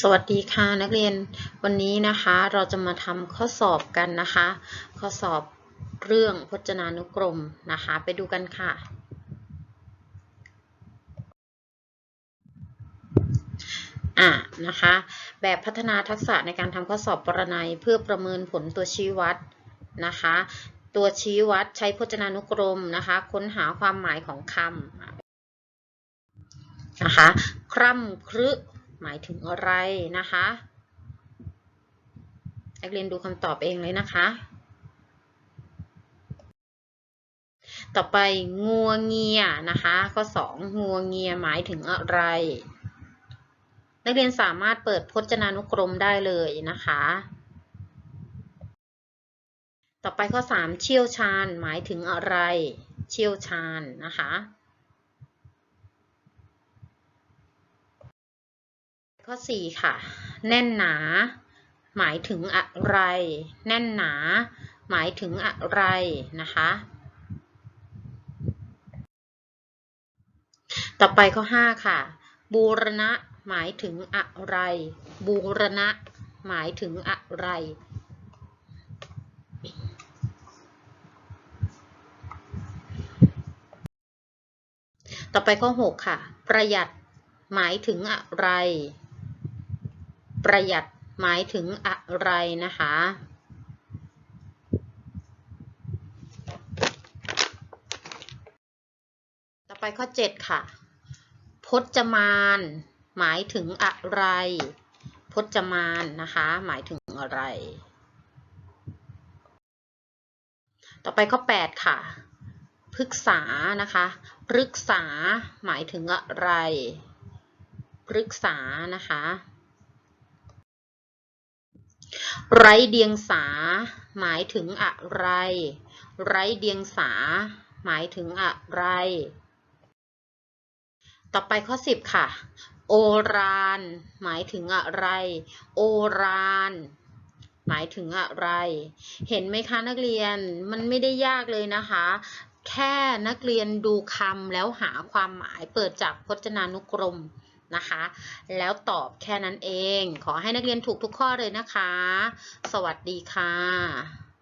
สวัสดีค่ะนักเรียนวันนี้นะคะเราจะมาทำข้อสอบกันนะคะ ข้อสอบเรื่องพจนานุกรมนะคะ ไปดูกันค่ะ อะนะคะ แบบพัฒนาทักษะในการทำข้อสอบปรนัยเพื่อประเมินผลตัวชี้วัดนะคะ ตัวชี้วัดใช้พจนานุกรมนะคะ ค้นหาความหมายของคำนะคะคร่ำครึ หมายถึงอะไรนะคะนักเรียนดูคำตอบเองเลยนะคะ ต่อไปงัวเงียนะคะข้อ2งัวเงียหมายถึงอะไร นักเรียนสามารถเปิดพจนานุกรมได้เลยนะคะ ต่อไปข้อ 3 เชี่ยวชาญหมายถึงอะไร เชี่ยวชาญนะคะ ข้อ 4 ค่ะ แน่นหนา หมายถึงอะไร แน่นหนา หมายถึงอะไรนะคะ ต่อไปข้อ 5 ค่ะ บูรณะ หมายถึงอะไร บูรณะ หมายถึงอะไรต่อไปข้อ 6 ค่ะ ประหยัดหมายถึงอะไร ประหยัดหมายถึงอะไรนะคะ ต่อไปข้อ 7 ค่ะ พจมานหมายถึงอะไร พจมานนะคะ หมายถึงอะไร ต่อไปข้อ 8 ค่ะพฤกษานะคะพฤกษาหมายถึงอะไรพฤกษานะคะ ไร้เดียงสา หมายถึงอะไร ไร้เดียงสา หมายถึงอะไร ต่อไปข้อ 10 ค่ะ โอราน หมายถึงอะไร โอรานหมายถึงอะไร เห็นไหมคะนักเรียน มันไม่ได้ยากเลยนะคะ แค่นักเรียนดูคำแล้วหาความหมายเปิดจากพจนานุกรม นะคะ แล้วตอบแค่นั้นเอง ขอให้นักเรียนถูกทุกข้อเลยนะคะ สวัสดีค่ะ